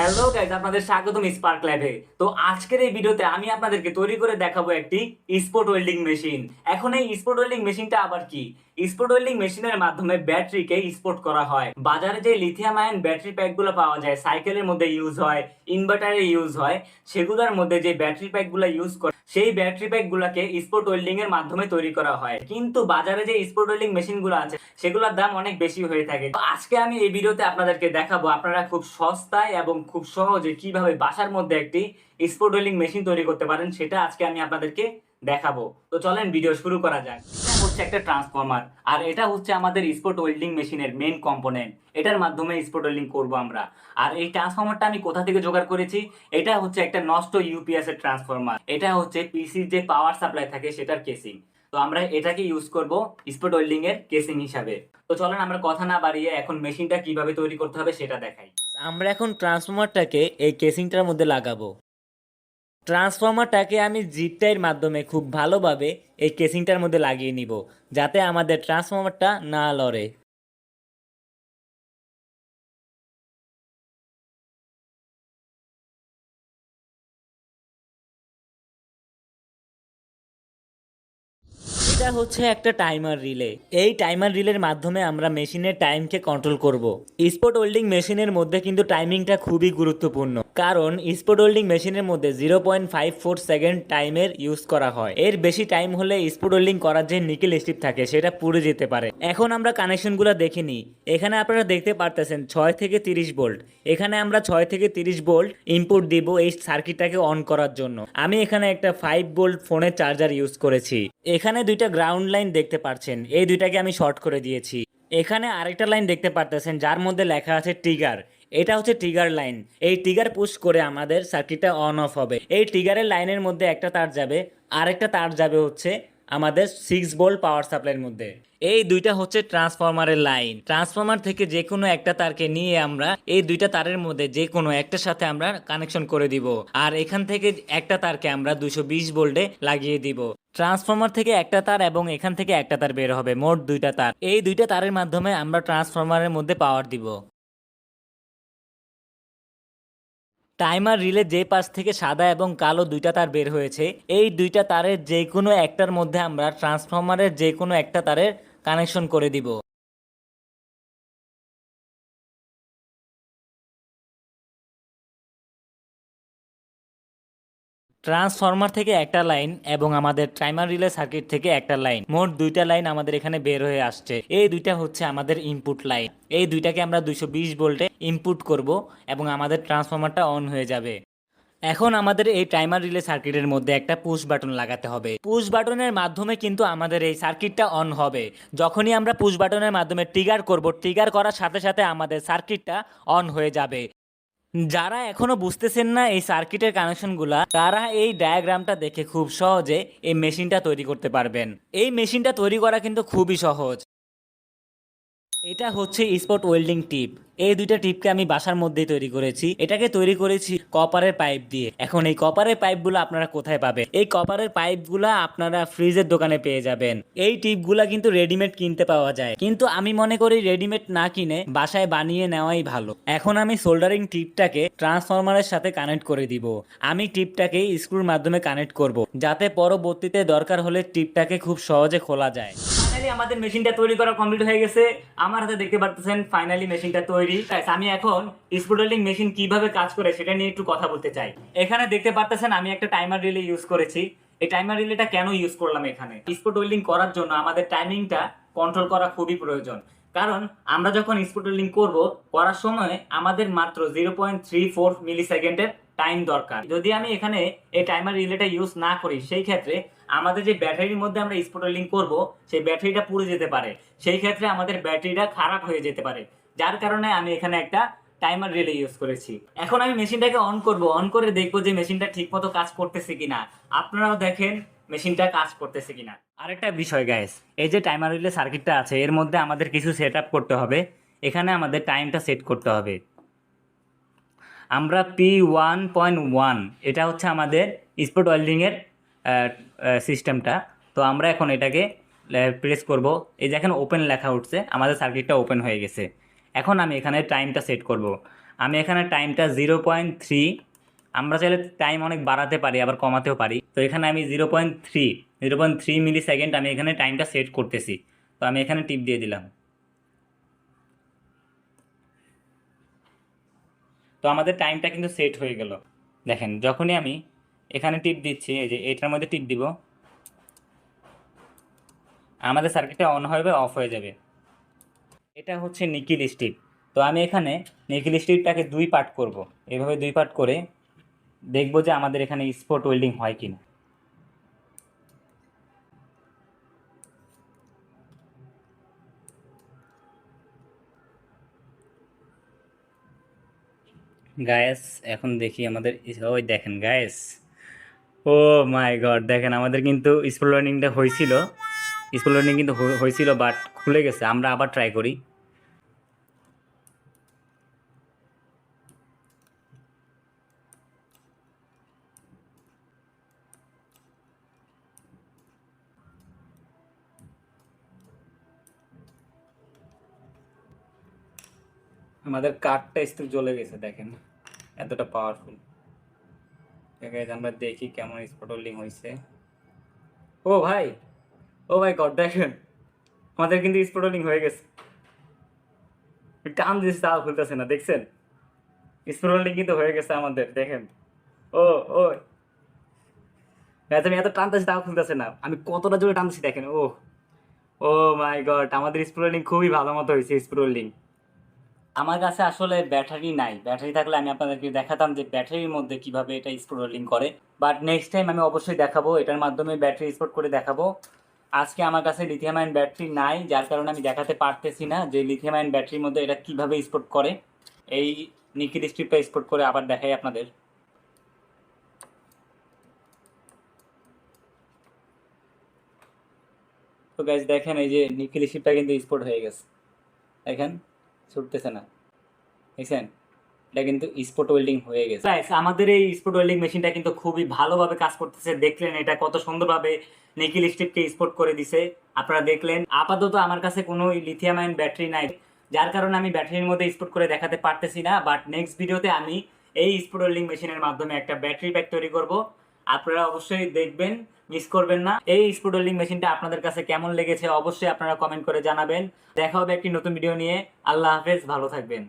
Hello guys আপনাদের স্বাগতম spark ল্যাবে তো আজকের এই ভিডিওতে আমি আপনাদেরকে তৈরি করে দেখাবো একটি স্পোর্ট ওয়েল্ডিং মেশিন এখন এই স্পোর্ট ওয়েল্ডিং মেশিনটা আবার কি? স্পোর্ট ওয়েল্ডিং মেশিনের মাধ্যমে ব্যাটারিকে স্পোর্ট করা হয়। বাজারে যে লিথিয়াম আয়ন ব্যাটারি প্যাকগুলো পাওয়া যায় সাইকেলের মধ্যে ইউজ হয় ইনভার্টারে ইউজ হয়, সেগুলোর মধ্যে যে ব্যাটারি প্যাকগুলো ইউজ করে, সেই ব্যাটারি প্যাকগুলোকে স্পোর্ট ওয়েল্ডিং এর মাধ্যমে তৈরি করা হয়। কিন্তু বাজারে যে স্পোর্ট ওয়েল্ডিং মেশিনগুলো আছে, সেগুলোর দাম অনেক বেশি হয়ে থাকে। তো আজকে আমি এই ভিডিওতে আপনাদেরকে দেখাবো আপনারা খুব সস্তায় এবং খুব সহজে কীভাবে বাসার মধ্যে একটি স্পোর্ট ওয়েল্ডিং মেশিন তৈরি করতে পারেন, সেটা আজকে আমি আপনাদেরকে দেখাবো। তো চলেন ভিডিও শুরু করা যাক। হচ্ছে একটা ট্রান্সফর্মার আর এটা হচ্ছে আমাদের স্পোর্ট ওয়েল্ডিং মেশিনের মেইন কম্পোনেন্ট এটার মাধ্যমে স্পোর্ট ওয়েল্ডিং করব আমরা। আর এই ট্রান্সফর্মারটা আমি কোথা থেকে জোগাড় করেছি? এটা হচ্ছে একটা নষ্ট ইউপিএস এর ট্রান্সফর্মার এটা হচ্ছে পিসির যে পাওয়ার সাপ্লাই থাকে সেটার কেসিং তো আমরা এটাকে ইউজ করব স্পট ওয়েল্ডিং এর কেসিং হিসাবে। তো চলেন আমরা কথা না বাড়িয়ে এখন মেশিনটা কীভাবে তৈরি করতে হবে সেটা দেখাই। আমরা এখন ট্রান্সফর্মারটাকে এই কেসিংটার মধ্যে লাগাবো। ট্রান্সফর্মারটাকে আমি জিপটাইয়ের মাধ্যমে খুব ভালোভাবে এই কেসিংটার মধ্যে লাগিয়ে নিব, যাতে আমাদের ট্রান্সফর্মারটা না লড়ে। এটা হচ্ছে একটা টাইমার রিলে এই টাইমার রিলের মাধ্যমে আমরা মেশিনের টাইমকে কন্ট্রোল করব। স্পোর্ট হোল্ডিং মেশিনের মধ্যে কিন্তু টাইমিংটা খুবই গুরুত্বপূর্ণ। কারণ স্পোর্ট হোল্ডিং মেশিনের মধ্যে zero point five four second টাইমের ইউজ করা হয়। এর বেশি টাইম হলে স্পোর্ট হোল্ডিং করার যে নিকেল স্টিপ থাকে, সেটা পুড়ে যেতে পারে। এখন আমরা কানেকশনগুলো দেখে নিই। এখানে আপনারা দেখতে পারতেছেন ছয় থেকে তিরিশ ভোল্ট এখানে আমরা ছয় থেকে তিরিশ ভোল্ট ইনপুট দিব এই সার্কিটটাকে অন করার জন্য। আমি এখানে একটা ফাইভ ভোল্ট ফোনের চার্জার ইউজ করেছি। এখানে দুইটা গ্রাউন্ড লাইন দেখতে পাচ্ছেন এই দুইটাকে আমি শর্ট করে দিয়েছি। এখানে আরেকটা লাইন দেখতে পারতেছেন, যার মধ্যে লেখা আছে টিগার এটা হচ্ছে টিগার লাইন এই টিগার পুশ করে আমাদের সার্কিটটা অন অফ হবে। এই টিগারের লাইনের মধ্যে একটা তার যাবে। আরেকটা তার যাবে হচ্ছে আমাদের সিক্স ভোল্ট পাওয়ার সাপ্লাইয়ের মধ্যে। এই দুইটা হচ্ছে ট্রান্সফরমারের লাইন ট্রান্সফরমার থেকে যে কোনো একটা তারকে নিয়ে আমরা এই দুইটা তারের মধ্যে যে কোনো একটার সাথে আমরা কানেকশন করে দিব। আর এখান থেকে একটা তারকে আমরা দুশো বিশ ভোল্টে লাগিয়ে দিব। ট্রান্সফরমার থেকে একটা তার এবং এখান থেকে একটা তার বের হবে, মোট দুইটা তার। এই দুইটা তারের মাধ্যমে আমরা ট্রান্সফর্মারের মধ্যে পাওয়ার দিব। টাইমার রিলে যে পাশ থেকে সাদা এবং কালো দুইটা তার বের হয়েছে, এই দুইটা তারের যে কোনো একটার মধ্যে আমরা ট্রান্সফর্মারের যে কোনো একটা তারের কানেকশন করে দিব। ট্রান্সফরমার থেকে একটা লাইন এবং আমাদের টাইমার রিলে সার্কিট থেকে একটা লাইন। মোট দুইটা লাইন আমাদের এখানে বের হয়ে আসছে। এই দুইটা হচ্ছে আমাদের ইনপুট লাইন। এই দুইটাকে আমরা দুইশো বিশ ভোল্টে ইনপুট করব এবং আমাদের ট্রান্সফরমারটা অন হয়ে যাবে। এখন আমাদের এই টাইমার রিলে সার্কিটের মধ্যে একটা পুশ বাটন লাগাতে হবে। পুশ বাটনের মাধ্যমে কিন্তু আমাদের এই সার্কিটটা অন হবে। যখনই আমরা পুশ বাটনের মাধ্যমে ট্রিগার করব ট্রিগার করার সাথে সাথে আমাদের সার্কিটটা অন হয়ে যাবে। যারা এখনও বুঝতেছেন না এই সার্কিটের কানেকশনগুলা, তারা এই ডায়াগ্রামটা দেখে খুব সহজে এই মেশিনটা তৈরি করতে পারবেন। এই মেশিনটা তৈরি করা কিন্তু খুবই সহজ। এটা হচ্ছে স্পট ওয়েল্ডিং টিপ এই দুইটা টিপকে আমি বাসার মধ্যেই তৈরি করেছি। এটাকে তৈরি করেছি কপারের পাইপ দিয়ে। এখন এই কপারের পাইপগুলো আপনারা কোথায় পাবেন? এই কপারের পাইপগুলো আপনারা ফ্রিজের দোকানে পেয়ে যাবেন। এই টিপগুলা কিন্তু রেডিমেড কিনতে পাওয়া যায়। কিন্তু আমি মনে করি রেডিমেড না কিনে বাসায় বানিয়ে নেওয়াই ভালো। এখন আমি সোল্ডারিং টিপটাকে ট্রান্সফরমারের সাথে কানেক্ট করে দিব। আমি টিপটাকে স্ক্রুর মাধ্যমে কানেক্ট করব। যাতে পরবর্তীতে দরকার হলে টিপটাকে খুব সহজে খোলা যায়। ফাইনালি আমাদের মেশিনটা তৈরি করা কমপ্লিট হয়ে গেছে। আমার হাতে দেখতে পারতেছেন ফাইনালি মেশিনটা তৈরি। Guys, আমি এখন ওয়েল্ডিং মেশিন কীভাবে কাজ করে সেটা নিয়ে একটু কথা বলতে চাই। এখানে দেখতে পারতেছেন আমি একটা টাইমার রিলে ইউজ করেছি। এই টাইমার রিলেটা কেন ইউজ করলাম এখানে? স্পোর্ট ওয়েল্ডিং করার জন্য আমাদের টাইমিংটা কন্ট্রোল করা খুবই প্রয়োজন। কারণ আমরা যখন স্পোর্ট ওয়েল্ডিং করব করার সময় আমাদের মাত্র জিরো পয়েন্ট থ্রি ফোর মিলি সেকেন্ডের টাইম দরকার। যদি আমি এখানে এই টাইমার রিলেটা ইউজ না করি সেই ক্ষেত্রে আমাদের যে ব্যাটারির মধ্যে আমরা স্পোর্ট ওয়েল্ডিং করব, সেই ব্যাটারিটা পুড়ে যেতে পারে। সেই ক্ষেত্রে আমাদের ব্যাটারিটা খারাপ হয়ে যেতে পারে। যার কারণে আমি এখানে একটা টাইমার রিলে ইউজ করেছি। এখন আমি মেশিনটাকে অন করব। অন করে দেখব যে মেশিনটা ঠিকমতো কাজ করতেছে কিনা। আপনারাও দেখেন মেশিনটা কাজ করতেছে কিনা। আরেকটা বিষয় গ্যাস এই যে টাইমার রিলে সার্কিটটা আছে, এর মধ্যে আমাদের কিছু সেট করতে হবে। এখানে আমাদের টাইমটা সেট করতে হবে। আমরা পি ওয়ান পয়েন্ট ওয়ান এটা হচ্ছে আমাদের স্পট ওয়েল্ডিংয়ের সিস্টেমটা তো আমরা এখন এটাকে প্রেস করব। এই দেখেন ওপেন লেখা উঠছে, আমাদের সার্কিটটা ওপেন হয়ে গেছে। এখন আমি এখানে টাইমটা সেট করব। আমি এখানে টাইমটা জিরো পয়েন্ট থ্রি আমরা চাইলে টাইম অনেক বাড়াতে পারি, আবার কমাতেও পারি। তো এখানে আমি zero point three zero point three millisecond আমি এখানে টাইমটা সেট করতেছি। তো আমি এখানে টিপ দিয়ে দিলাম। তো আমাদের টাইমটা কিন্তু সেট হয়ে গেল। দেখেন, যখনই আমি এখানে টিপ দিচ্ছি, এই যে এটার মধ্যে টিপ দিব। আমাদের সার্কিটটা অন হবে অফ হয়ে যাবে। এটা হচ্ছে নিকিল স্টিপ তো আমি এখানে নিকিল স্টিপটাকে দুই পার্ট করব। এভাবে দুই পার্ট করে দেখব যে আমাদের এখানে স্পট ওয়েল্ডিং হয় কি না গায়েস এখন দেখি আমাদের, ওই দেখেন গায়েস ও মাই গড, দেখেন আমাদের কিন্তু স্পোল লার্নিংটা হয়েছিল। স্কুল লার্নিং কিন্তু হয়েছিল বাট খুলে গেছে, আমরা আবার ট্রাই করি। আমাদের কাঠটা স্তূপ জ্বলে গেছে, দেখেন। এতটা পাওয়ারফুল আমরা দেখি কেমন স্পট হোল্ডিং হয়েছে ও ভাই ও ভাই গড দেখেন আমাদের কিন্তু স্পট হোল্ডিং হয়ে গেছে। দিচ্ছে খুলতেছে না, দেখছেন? স্পট হোল্ডিং কিন্তু হয়ে গেছে আমাদের, দেখেন। ও ও। তুমি এত টানতেছি তাও খুলতেছে না। আমি কতটা জোরে টানতেছি দেখেন, ও। ও মাই গড আমাদের স্পট হোল্ডিং খুবই ভালো মতো হয়েছে স্পট হোল্ডিং আমার কাছে আসলে ব্যাটারি নাই। ব্যাটারি থাকলে আমি আপনাদেরকে দেখাতাম যে ব্যাটারির মধ্যে কীভাবে এটা স্পোর্ট রোলিং করে। বাট নেক্সট টাইম আমি অবশ্যই দেখাবো, এটার মাধ্যমে ব্যাটারি স্পোর্ট করে দেখাবো। আজকে আমার কাছে লিথিয়াম আয়ন ব্যাটারি নাই, যার কারণে আমি দেখাতে পারতেছি না যে লিথিয়াম আয়ন ব্যাটারির মধ্যে এটা কীভাবে স্পোর্ট করে। এই নিকিল স্ট্রিপটা স্পোর্ট করে আবার দেখাই আপনাদের। তো গাইজ দেখেন এই যে নিকিল স্ট্রিপটা কিন্তু স্পোর্ট হয়ে গেছে। দেখেন। ছুটতেছে না। দেখছেন? এটা কিন্তু স্পট ওয়েল্ডিং হয়ে গেছে। আমাদের এই স্পট ওয়েল্ডিং মেশিনটা কিন্তু খুবই ভালোভাবে কাজ করতেছে। দেখলেন, এটা কত সুন্দরভাবে নিকিল স্ট্রিপকে স্পট করে দিছে। আপনারা দেখলেন, আপাতত আমার কাছে কোনো লিথিয়াম আয়ন ব্যাটারি নাই, যার কারণে আমি ব্যাটারির মধ্যে স্পট করে দেখাতে পারতেছি না। বাট নেক্সট ভিডিওতে আমি এই স্পট ওয়েল্ডিং মেশিনের মাধ্যমে একটা ব্যাটারি প্যাক তৈরি করব। আপনারা অবশ্যই দেখবেন মিস করবেন না। এই স্পুডলিং মেশিনটা আপনাদের কাছে কেমন লেগেছে অবশ্যই আপনারা কমেন্ট করে জানাবেন। দেখা হবে একটি নতুন ভিডিও নিয়ে। আল্লাহ হাফেজ, ভালো থাকবেন।